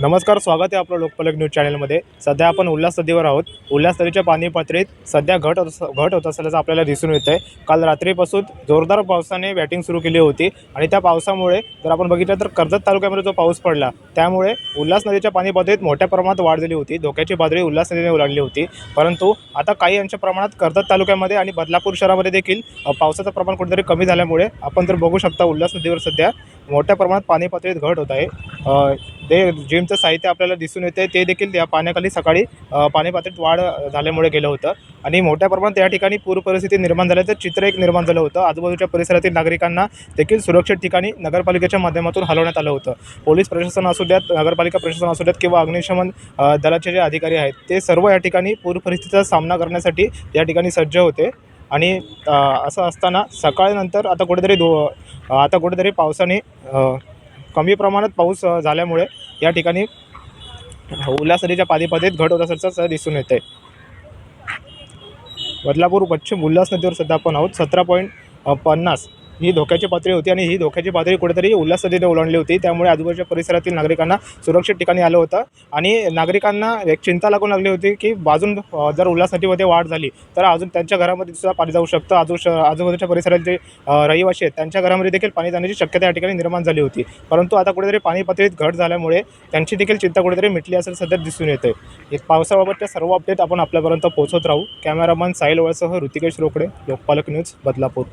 नमस्कार स्वागत आहे आपलं लोकपालक न्यूज चॅनलमध्ये. सध्या आपण उल्हास नदीवर आहोत. उल्हास नदीच्या पाणी पातळीत सध्या घट होत घट होत असल्याचं आपल्याला दिसून येत आहे काल रात्रीपासून जोरदार पावसाने बॅटिंग सुरू केली होती आणि त्या पावसामुळे जर आपण बघितलं तर कर्जत तालुक्यामध्ये जो पाऊस पडला त्यामुळे उल्हास नदीच्या पाणी पातळीत मोठ्या प्रमाणात वाढ झाली होती. धोक्याची पातळी उल्हास नदीने ओलांडली होती. परंतु आता काही अंश प्रमाणात कर्जत तालुक्यामध्ये आणि बदलापूर शहरामध्ये देखील पावसाचं प्रमाण कुठेतरी कमी झाल्यामुळे आपण तर बघू शकता उल्हास नदीवर सध्या मोठ्या प्रमाणात पाणी पातळीत घट होत आहे. ते जिमचं साहित्य आपल्याला दिसून येते ते देखील त्या पाण्याखाली सकाळी पाणीपातळीत वाढ झाल्यामुळे गेलं होतं. आणि मोठ्या प्रमाणात त्या ठिकाणी पूर परिस्थिती निर्माण झाल्याचं चित्र एक निर्माण झालं होतं. आजूबाजूच्या परिसरातील नागरिकांना देखील सुरक्षित ठिकाणी नगरपालिकेच्या माध्यमातून हलवण्यात आलं होतं. पोलीस प्रशासन असू द्यात नगरपालिका प्रशासन असू द्यात किंवा अग्निशमन दलाचे जे अधिकारी आहेत ते सर्व या ठिकाणी पूर परिस्थितीचा सामना करण्यासाठी या ठिकाणी सज्ज होते. आणि असं असताना सकाळनंतर आता कुठेतरी दो आता कुठेतरी पावसाने कमी प्रमाणात पाऊस झाल्यामुळे या ठिकाणी उल्हास नदीच्या घट होत असल्याचं दिसून येते आहे बदलापूर पश्चिम उल्हास नदीवर सध्या आपण आहोत. सतरा पॉईंट पन्नास. ही धोक्याची पातळी होती आणि ही धोक्याची पातळी कुठेतरी उल्हासनदीने ओलांडली होती. त्यामुळे आजूबाजूच्या परिसरातील नागरिकांना सुरक्षित ठिकाणी आलं होतं. आणि नागरिकांना एक चिंता लागून लागली होती की बाजून जर उल्हास नदीमध्ये वाढ झाली तर अजून त्यांच्या घरामध्ये सुद्धा पाणी जाऊ शकतं. आजू आजूबाजूच्या परिसरात जे रहिवाशी रहिवासी आहेत त्यांच्या घरामध्ये देखील पाणी जाण्याची शक्यता या ठिकाणी निर्माण झाली होती. परंतु आता कुठेतरी पाणी पातळीत घट झाल्यामुळे त्यांची देखील चिंता कुठेतरी मिटली असेल सध्या दिसून येते. एक पावसाबाबतच्या सर्व अपडेट आपण आपल्यापर्यंत पोहोचवत राहू. कॅमेरामन साहिल वळसह ऋतिकेश रोकडे लोकपालक न्यूज बदलापूर.